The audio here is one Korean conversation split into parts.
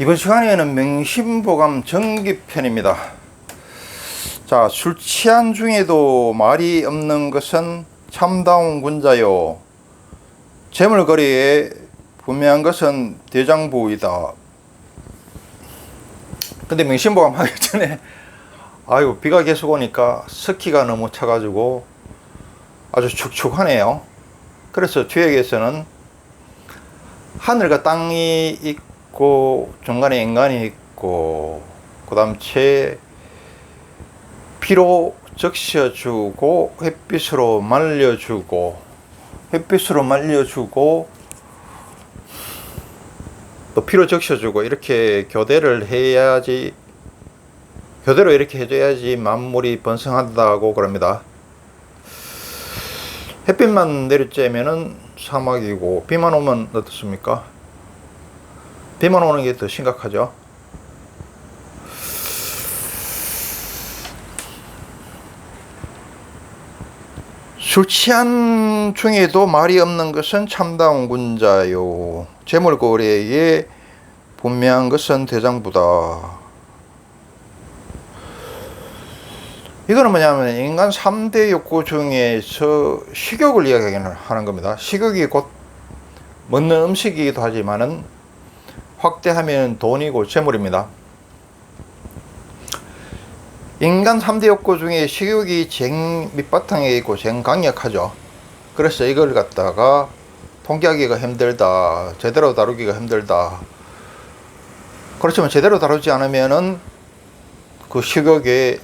이번 시간에는 명심보감 정기편입니다. 자, 술 취한 중에도 말이 없는 것은 참다운 군자요. 재물거래에 분명한 것은 대장부이다. 근데 명심보감 하기 전에 아이고 비가 계속 오니까 스키가 너무 차가지고 아주 축축하네요. 그래서 주역에서는 하늘과 땅이 있고 중간에 인간이 있고 그다음 채 피로 적셔주고 햇빛으로 말려주고 햇빛으로 말려주고 또 피로 적셔주고 이렇게 교대를 해야지 교대로 이렇게 해줘야지 만물이 번성한다고 그럽니다. 햇빛만 내리쬐면은 사막이고 비만 오면 어떻습니까? 비만 오는 게 더 심각하죠. 술 취한 중에도 말이 없는 것은 참다운 군자요. 재물거래에 분명한 것은 대장부다. 이거는 뭐냐면 인간 3대 욕구 중에서 식욕을 이야기하는 겁니다. 식욕이 곧 먹는 음식이기도 하지만은 확대하면 돈이고 재물입니다. 인간 3대 욕구 중에 식욕이 제일 밑바탕에 있고 제일 강력하죠. 그래서 이걸 갖다가 통제하기가 힘들다. 제대로 다루기가 힘들다. 그렇지만 제대로 다루지 않으면은 그 식욕에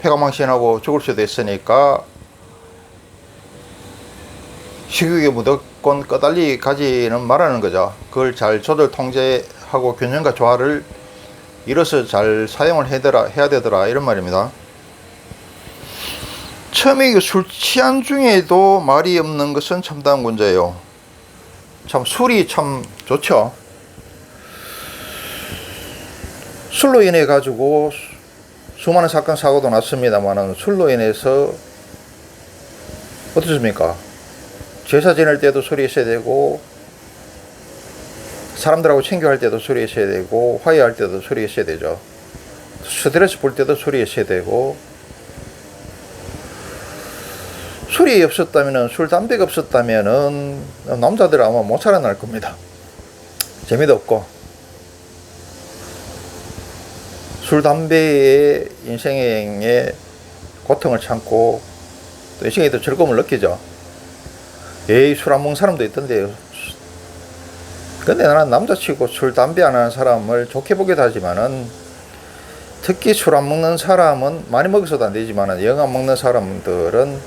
폐가망신하고 죽을 수도 있으니까 식욕이 무조건 꺼달리 가지는 말하는 거죠. 그걸 잘 조절 통제하고 균형과 조화를 이뤄서 잘 사용을 해더라, 해야 되더라 이런 말입니다. 처음에 이술 취한 중에도 말이 없는 것은 참다운 군자예요. 참 술이 참 좋죠. 술로 인해 가지고 수많은 사건 사고도 났습니다만은 술로 인해서 어떻습니까? 제사 지낼 때도 술이 있어야 되고 사람들하고 챙겨할 때도 술이 있어야 되고 화해할 때도 술이 있어야 되죠. 스트레스 풀 때도 술이 있어야 되고 술이 없었다면은 술 담배가 없었다면은 남자들 아마 못 살아날 겁니다. 재미도 없고 술 담배의 인생의 고통을 참고 또 인생에 도 즐거움을 느끼죠. 에이 술 안 먹는 사람도 있던데요. 근데 나는 남자치고 술 담배 안 하는 사람을 좋게 보기도 하지만은 특히 술 안 먹는 사람은 많이 먹어서도 안 되지만은 영 안 먹는 사람들은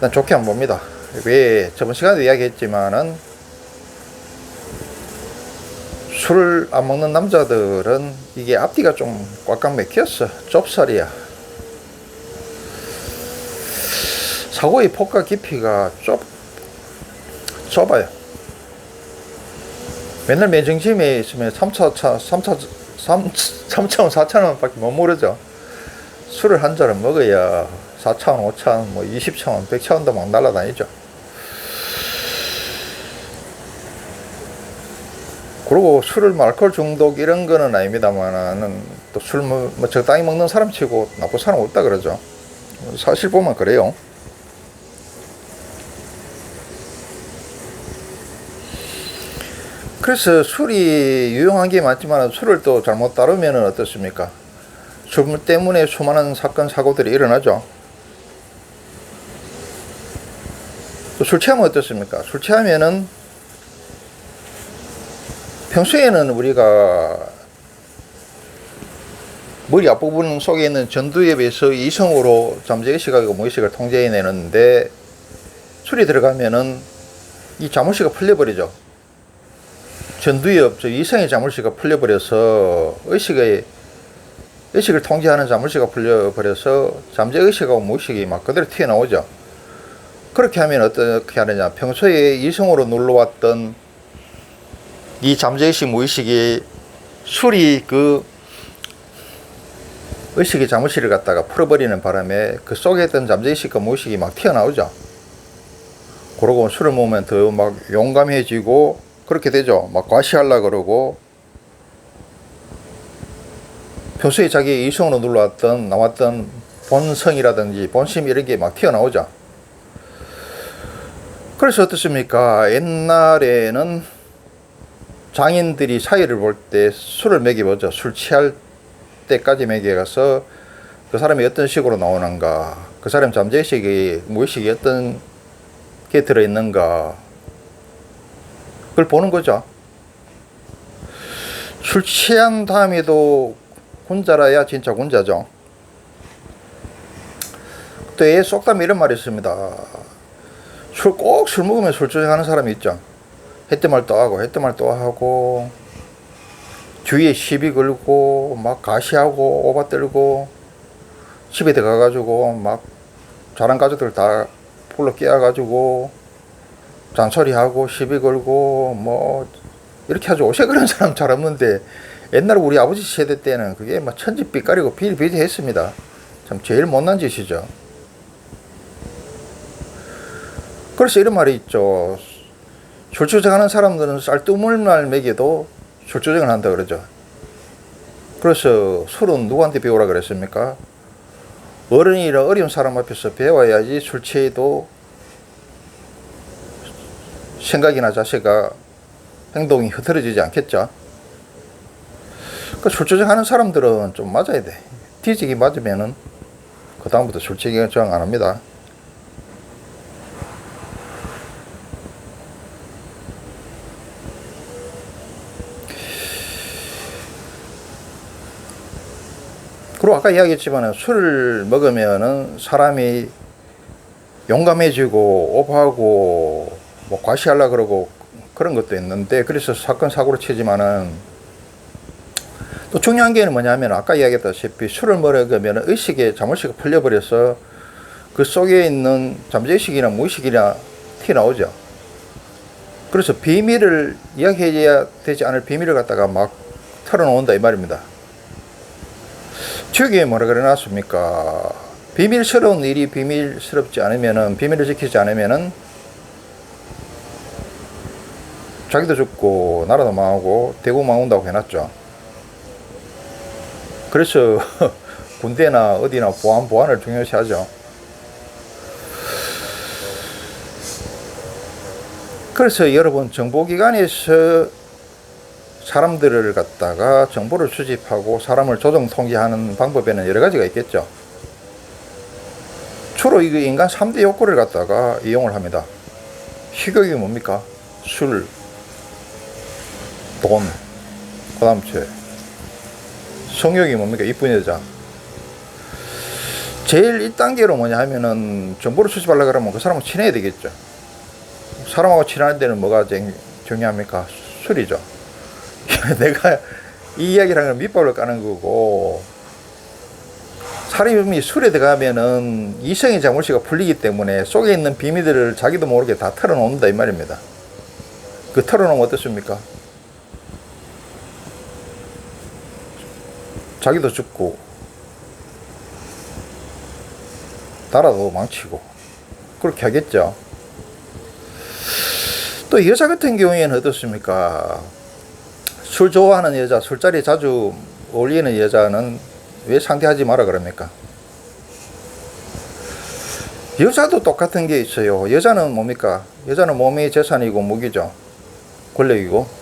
난 좋게 안 봅니다. 왜 저번 시간에 이야기했지만은 술을 안 먹는 남자들은 이게 앞뒤가 좀 꽉꽉 맥혔어. 좁쌀이야. 사고의 폭과 깊이가 좁, 좁아요. 맨날 매정심에 있으면 3차, 차, 3차, 3, 3차원, 4차원 밖에 못 모르죠. 술을 한 잔을 먹어야 4차원, 5차원, 뭐 20차원, 100차원도 막 날아다니죠. 그리고 술을 뭐 알코올 중독 이런 거는 아닙니다만은 또술 뭐, 뭐 적당히 먹는 사람 치고 나쁜 사람 없다 그러죠. 사실 보면 그래요. 그래서 술이 유용한 게 맞지만 술을 또 잘못 다루면 어떻습니까? 술 때문에 수많은 사건 사고들이 일어나죠. 또술 취하면 어떻습니까? 술 취하면은 평소에는 우리가 머리 앞부분 속에 있는 전두엽에 비해서 이성으로 잠재의식하고 무의식을 통제해내는데 술이 들어가면은 이 자물쇠가 풀려버리죠. 전두엽, 저 이성의 자물쇠가 풀려버려서 의식의 의식을 통제하는 자물쇠가 풀려버려서 잠재 의식하고 무의식이 막 그대로 튀어나오죠. 그렇게 하면 어떻게 하느냐. 평소에 이성으로 눌러왔던 이 잠재의식, 무의식이 술이 그 의식의 자물쇠를 갖다가 풀어버리는 바람에 그 속에 있던 잠재의식과 무의식이 막 튀어나오죠. 그러고 술을 먹으면 더 막 용감해지고 그렇게 되죠. 막 과시하려 그러고 평소에 자기 이성으로 눌러왔던 나왔던 본성이라든지 본심 이런 게 막 튀어나오죠. 그래서 어떻습니까? 옛날에는 장인들이 사이를 볼 때 술을 먹여보죠. 술 취할 때까지 먹여가서 그 사람이 어떤 식으로 나오는가, 그 사람 잠재의식이, 무의식이 어떤 게 들어있는가, 그걸 보는 거죠. 술 취한 다음에도 혼자라야 진짜 혼자죠. 또애 속담 이런 말이 있습니다. 술 꼭 술 먹으면 술 조정하는 사람이 있죠. 했던 말또 하고 했던 말또 하고 주위에 시비 걸고 막 가시하고 오바 떨고 집에 들어가가지고 막 자란 가족들 다 불러 깨워가지고 잔소리하고 시비 걸고 뭐 이렇게 아주 오세 그런 사람 잘 없는데 옛날 우리 아버지 세대 때는 그게 막 천지빛깔이고 비일비재했습니다. 참 제일 못난 짓이죠. 그래서 이런 말이 있죠. 술조정하는 사람들은 쌀뜨물날 먹여도 술조정을 한다 그러죠. 그래서 술은 누구한테 배우라 그랬습니까? 어른이라 어려운 사람 앞에서 배워야지 술 취해도 생각이나 자세가 행동이 흐트러지지 않겠죠. 그 술조정하는 사람들은 좀 맞아야 돼. 뒤지기 맞으면은 그 다음부터 저항 안 합니다. 그리고 아까 이야기했지만 술을 먹으면은 사람이 용감해지고 오버하고 뭐 과시하려 그러고 그런 것도 있는데 그래서 사건 사고를 치지만은 또 중요한 게 뭐냐면 아까 이야기했다시피 술을 먹으면 의식에 자물쇠가 풀려버려서 그 속에 있는 잠재의식이나 무의식이나 튀어나오죠. 그래서 비밀을 이야기해야 되지 않을 비밀을 갖다가 막 털어놓는다 이 말입니다. 주기에 뭐라 그래놨습니까? 비밀스러운 일이 비밀스럽지 않으면은 비밀을 지키지 않으면은 자기도 죽고 나라도 망하고 대구 망한다고 해놨죠. 그래서 군대나 어디나 보안 보안을 중요시하죠. 그래서 여러분 정보기관에서 사람들을 갖다가 정보를 수집하고 사람을 조정 통제하는 방법에는 여러 가지가 있겠죠. 주로 이거 인간 3대 욕구를 갖다가 이용을 합니다. 식욕이 뭡니까? 술, 돈, 그 다음 죄. 성욕이 뭡니까? 이쁜 여자. 제일 1단계로 뭐냐 하면은 정보를 수집하려고 그러면 그 사람하고 친해야 되겠죠. 사람하고 친할 때는 뭐가 중요합니까? 술이죠. 내가 이 이야기를 하는 밑밥을 까는 거고, 사람이 술에 들어가면은 이성의 자물쇠가 풀리기 때문에 속에 있는 비밀들을 자기도 모르게 다 털어놓는다 이 말입니다. 그 털어놓으면 어떻습니까? 자기도 죽고, 나라도 망치고, 그렇게 하겠죠. 또 여자 같은 경우에는 어떻습니까? 술 좋아하는 여자, 술자리 자주 어울리는 여자는 왜 상대하지 마라 그럽니까? 여자도 똑같은 게 있어요. 여자는 뭡니까? 여자는 몸이 재산이고 무기죠. 권력이고.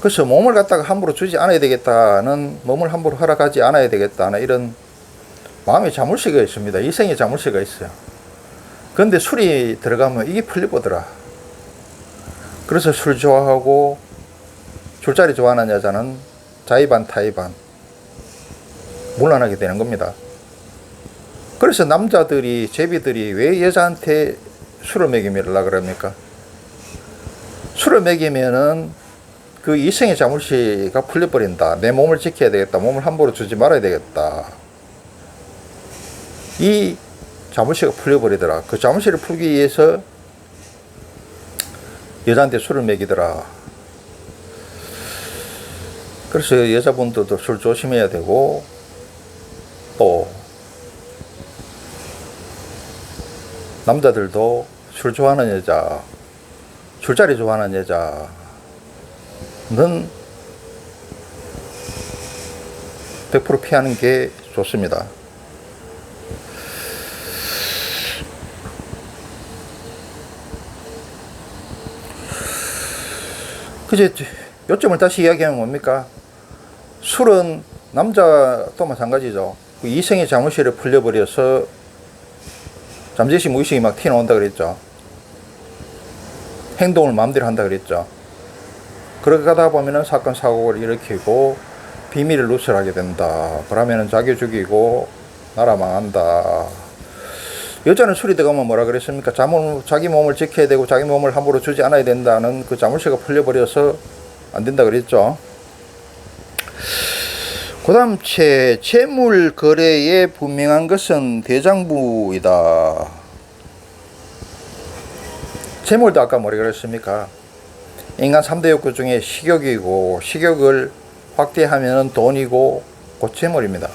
그래서 몸을 갖다가 함부로 주지 않아야 되겠다는, 몸을 함부로 허락하지 않아야 되겠다는 이런 마음의 자물쇠가 있습니다. 이성의 자물쇠가 있어요. 근데 술이 들어가면 이게 풀리보더라. 그래서 술 좋아하고 술자리 좋아하는 여자는 자의반 타의반 물러나게 되는 겁니다. 그래서 남자들이 제비들이 왜 여자한테 술을 먹이려고 그럽니까? 술을 먹이면은 그 이성의 자물쇠가 풀려버린다. 내 몸을 지켜야 되겠다. 몸을 함부로 주지 말아야 되겠다. 이 자물쇠가 풀려버리더라. 그 자물쇠를 풀기 위해서 여자한테 술을 먹이더라. 그래서 여자분들도 술 조심해야 되고 또 남자들도 술 좋아하는 여자, 술자리 좋아하는 여자 는 100% 피하는 게 좋습니다. 그제 요점을 다시 이야기하면 뭡니까? 술은 남자도 마찬가지죠. 그 이성의 자물쇠를 풀려버려서 잠재식 무의식이 막 튀어나온다 그랬죠. 행동을 마음대로 한다 그랬죠. 그러다 보면은 사건 사고를 일으키고 비밀을 누설하게 된다. 그러면은 자기 죽이고 나라 망한다. 여자는 술이 들어가면 뭐라 그랬습니까? 자물, 자기 몸을 지켜야 되고 자기 몸을 함부로 주지 않아야 된다는 그 자물쇠가 풀려버려서 안 된다 그랬죠. 그 다음 채 재물 거래에 분명한 것은 대장부이다. 재물도 아까 뭐라 그랬습니까? 인간 3대 욕구 중에 식욕이고 식욕을 확대하면 돈이고 곧 재물입니다.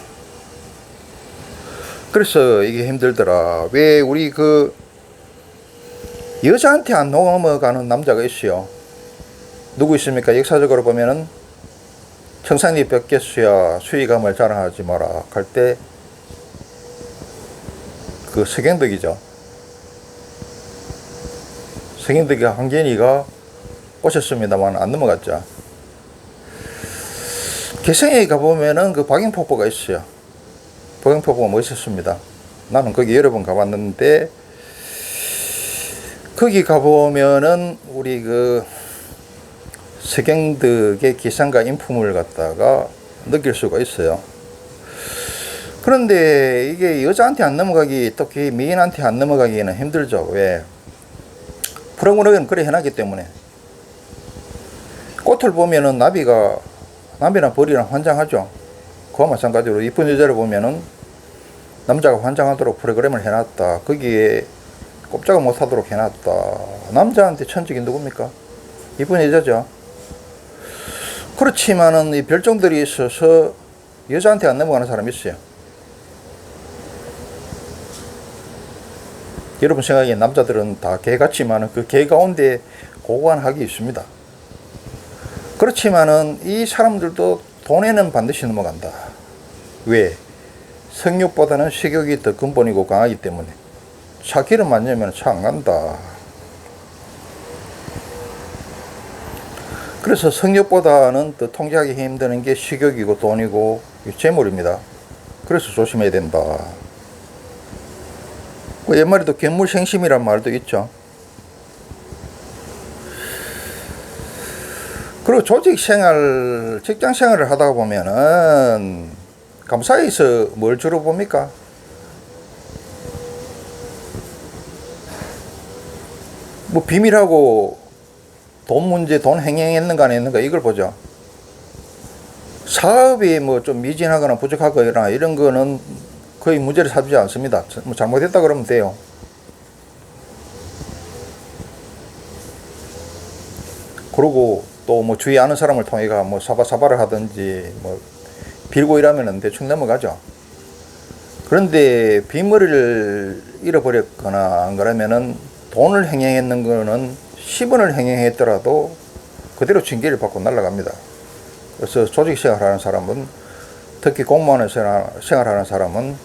그래서 이게 힘들더라. 왜 우리 그 여자한테 안 넘어가는 남자가 있어요. 누구 있습니까? 역사적으로 보면은 청산리 벽개수야 수위감을 자랑하지 마라 할 때 그 서경덕이죠. 서경덕이 한견이가 오셨습니다만 안 넘어갔죠. 개성에 가보면은 그 박영폭포가 있어요. 박영폭포가 멋있습니다. 나는 거기 여러 번 가봤는데 거기 가보면은 우리 그 서경덕의 기상과 인품을 갖다가 느낄 수가 있어요. 그런데 이게 여자한테 안 넘어가기, 특히 미인한테 안 넘어가기는 힘들죠. 왜? 프로그램은 그래 해놨기 때문에. 꽃을 보면은 나비가, 나비나 벌이랑 환장하죠. 그와 마찬가지로 이쁜 여자를 보면은 남자가 환장하도록 프로그램을 해놨다. 거기에 꼼짝을 못하도록 해놨다. 남자한테 천직이 누굽니까? 이쁜 여자죠. 그렇지만은 이 별종들이 있어서 여자한테 안 넘어가는 사람이 있어요. 여러분 생각에 남자들은 다 개 같지만은 그 개 가운데 고고한 학이 있습니다. 그렇지만은 이 사람들도 돈에는 반드시 넘어간다. 왜? 성욕보다는 식욕이 더 근본이고 강하기 때문에 차 기름 안 넣으면 차 안 간다. 그래서 성욕보다는 더 통제하기 힘드는 게 식욕이고 돈이고 재물입니다. 그래서 조심해야 된다. 그 옛말에도 견물생심이란 말도 있죠. 그리고 조직 생활, 직장 생활을 하다 보면은 감사에서 뭘 주로 봅니까? 뭐 비밀하고 돈 문제, 돈 행행했는가 안 했는가 이걸 보죠. 사업이 뭐 좀 미진하거나 부족하거나 이런 거는 거의 문제를 삼지 않습니다. 뭐 잘못했다 그러면 돼요. 그리고 또 뭐 주위 아는 사람을 통해가 뭐 사바사바를 하든지 뭐 빌고 이러면은 대충 넘어가죠. 그런데 빗머리를 잃어버렸거나 안 그러면은 돈을 행행했는 거는 10원을 행행했더라도 그대로 징계를 받고 날아갑니다. 그래서 조직 생활하는 사람은 특히 생활- 생활하는 사람은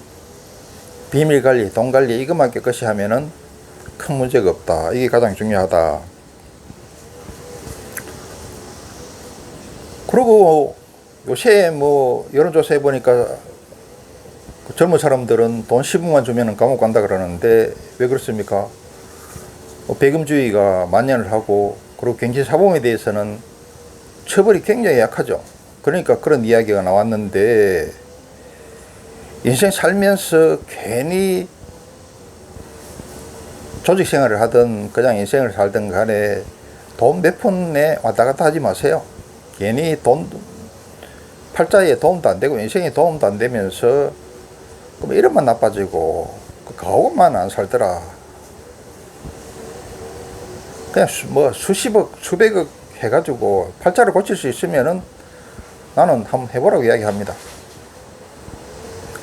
비밀 관리, 돈 관리 이것만 깨끗이 하면은 큰 문제가 없다. 이게 가장 중요하다. 그리고 요새 뭐 여론조사해 보니까 그 젊은 사람들은 돈 10원만 주면은 감옥 간다 그러는데 왜 그렇습니까? 뭐 배금주의가 만연을 하고 그리고 경제사범에 대해서는 처벌이 굉장히 약하죠. 그러니까 그런 이야기가 나왔는데 인생 살면서 괜히 조직 생활을 하든 그냥 인생을 살든 간에 돈 몇 푼에 왔다 갔다 하지 마세요. 괜히 돈 팔자에 도움도 안 되고 인생에 도움도 안 되면서 그럼 이름만 나빠지고 그 가옥만 안 살더라. 그냥 수, 뭐 수십억, 수백억 해가지고 팔자를 고칠 수 있으면은 나는 한번 해보라고 이야기합니다.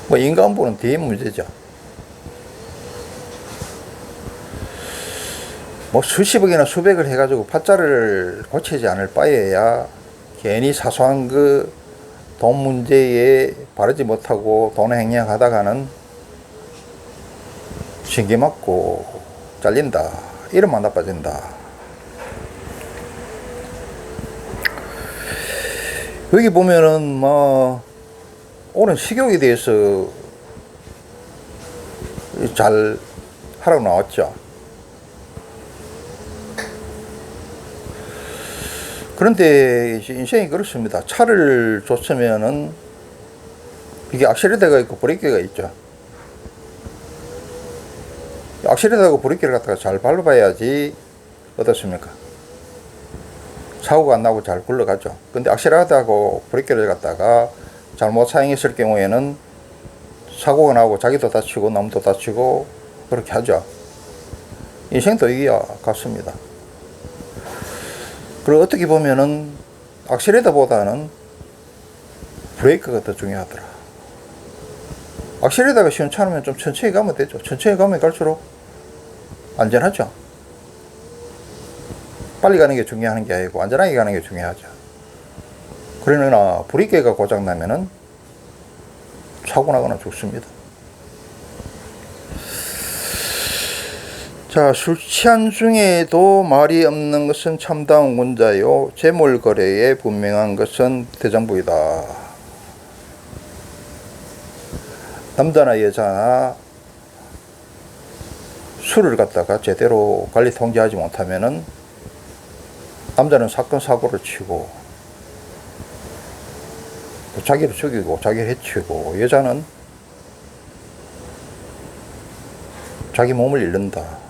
뭐 인간부는 뒤에 문제죠. 뭐 수십억이나 수백을 해가지고 팔자를 고치지 않을 바에야 괜히 사소한 그 돈 문제에 바르지 못하고 돈을 행령하다가는 신기 맞고 잘린다. 이름만 나빠진다. 여기 보면은 뭐 오는 식욕에 대해서 잘 하라고 나왔죠. 그런데 인생이 그렇습니다. 차를 줬으면은 이게 악셀레터가 있고 브레이크가 있죠. 악셀레터하고 브레이크를 갖다가 잘 밟아야지 어떻습니까? 사고가 안 나고 잘 굴러가죠. 근데 악셀레터하고 브레이크를 갖다가 잘못 사용했을 경우에는 사고가 나고 자기도 다치고 남도 다치고 그렇게 하죠. 인생도 이와 같습니다. 그리고 어떻게 보면은 악셀레터보다는 브레이크가 더 중요하더라. 악셀레터가 시원찮으면 좀 천천히 가면 되죠. 천천히 가면 갈수록 안전하죠. 빨리 가는 게 중요한 게 아니고 안전하게 가는 게 중요하죠. 그러나 브레이크가 고장 나면은 사고 나거나 죽습니다. 자, 술 취한 중에도 말이 없는 것은 참다운 군자요. 재물 거래에 분명한 것은 대장부이다. 남자나 여자나 술을 갖다가 제대로 관리 통제하지 못하면은 남자는 사건 사고를 치고 자기를 죽이고 자기를 해치고 여자는 자기 몸을 잃는다.